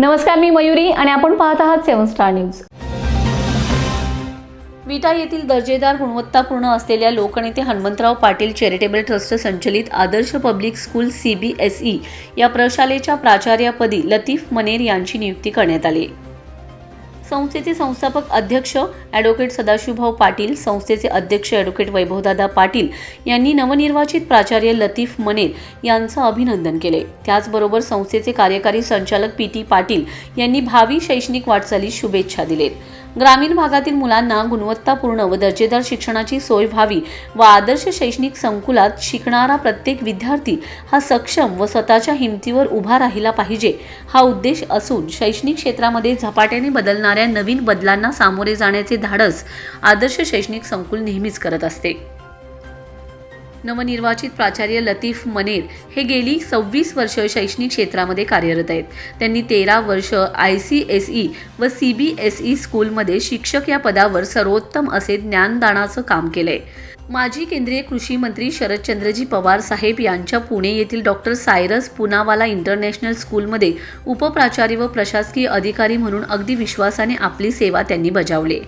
नमस्कार मी मयुरी आणि आपण पाहत आहात सेवन स्टार न्यूज. विटा येथील दर्जेदार गुणवत्तापूर्ण असलेल्या लोकनेते हनुमंतराव पाटील चॅरिटेबल ट्रस्ट संचलित Adarsh public school C B S E या प्रशालेच्या प्राचार्यपदी लतीफ मनेर यांची नियुक्ती करण्यात आली. संस्थेचे संस्थापक अध्यक्ष ॲडव्होकेट सदाशिवभाऊ पाटील संस्थेचे अध्यक्ष ॲडव्होकेट वैभवदादा पाटील यांनी नवनिर्वाचित प्राचार्य लतीफ मनेर यांचं अभिनंदन केले. त्याचबरोबर संस्थेचे कार्यकारी संचालक पी टी पाटील यांनी भावी शैक्षणिक वाटचालीस शुभेच्छा दिलेत. ग्रामीण भागातील मुलांना गुणवत्तापूर्ण व दर्जेदार शिक्षणाची सोय व्हावी व आदर्श शैक्षणिक संकुलात शिकणारा प्रत्येक विद्यार्थी हा सक्षम व स्वतःच्या हिमतीवर उभा राहिला पाहिजे. हा उद्देश असून शैक्षणिक क्षेत्रामध्ये झपाट्याने बदलणाऱ्या नवीन बदलांना सामोरे जाण्याचे धाडस आदर्श शैक्षणिक संकुल नेहमीच करत असते. नवनिर्वाचित प्राचार्य लतीफ मनेर हे गेली सव्वीस वर्ष शैक्षणिक क्षेत्रामध्ये कार्यरत आहेत. त्यांनी तेरा वर्ष आय सी एस ई व सी बी एस ई स्कूलमध्ये शिक्षक या पदावर सर्वोत्तम असे ज्ञानदानाचं काम केलंय. माजी केंद्रीय कृषी मंत्री शरदचंद्रजी पवार साहेब यांच्या पुणे येथील डॉक्टर सायरस पुनावाला इंटरनॅशनल स्कूलमध्ये उपप्राचार्य व प्रशासकीय अधिकारी म्हणून अगदी विश्वासाने आपली सेवा त्यांनी बजावली.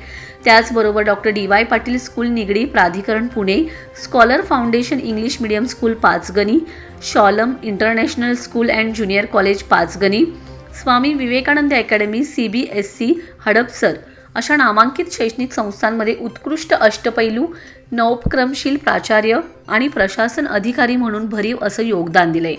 त्याचबरोबर doctor D Y Patil school Nigdi Pradhikaran Pune scholar foundation English medium school Panchgani Shalom international school and junior college Panchgani Swami Vivekananda academy C B S C Hadapsar अशा नामांकित शैक्षणिक संस्थांमध्ये उत्कृष्ट अष्टपैलू नवोपक्रमशील प्राचार्य आणि प्रशासन अधिकारी म्हणून भरीव असं योगदान दिलंय.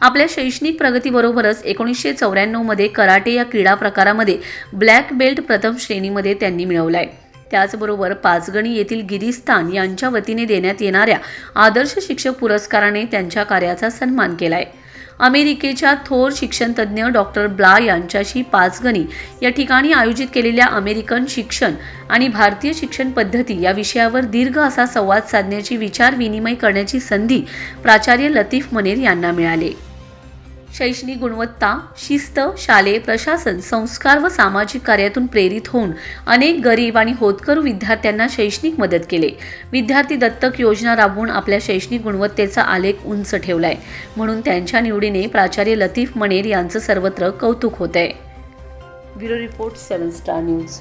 आपल्या शैक्षणिक प्रगतीबरोबरच एकोणीसशे चौऱ्याण्णवमध्ये कराटे या क्रीडा प्रकारामध्ये ब्लॅक बेल्ट प्रथम श्रेणीमध्ये त्यांनी मिळवलाय. त्याचबरोबर पाचगणी येथील गिरीस्थान यांच्या वतीने देण्यात येणाऱ्या आदर्श शिक्षक पुरस्काराने त्यांच्या कार्याचा सन्मान केलाय. अमेरिकेच्या थोर शिक्षणतज्ज्ञ डॉक्टर ब्ला यांच्याशी पाचगणी या ठिकाणी आयोजित केलेल्या अमेरिकन शिक्षण आणि भारतीय शिक्षण पद्धती या विषयावर दीर्घ असा संवाद साधण्याची विचार विनिमय करण्याची संधी प्राचार्य लतीफ मनेर यांना मिळाली. शैक्षणिक गुणवत्ता शिस्त शालेय प्रशासन संस्कार व सामाजिक कार्यातून प्रेरित होऊन अनेक गरीब आणि होतकरू विद्यार्थ्यांना शैक्षणिक मदत केले. विद्यार्थी दत्तक योजना राबवून आपल्या शैक्षणिक गुणवत्तेचा आलेख उंच ठेवलाय. म्हणून त्यांच्या निवडीने प्राचार्य लतीफ मनेर यांचं सर्वत्र कौतुक होत आहे bureau report seven star news.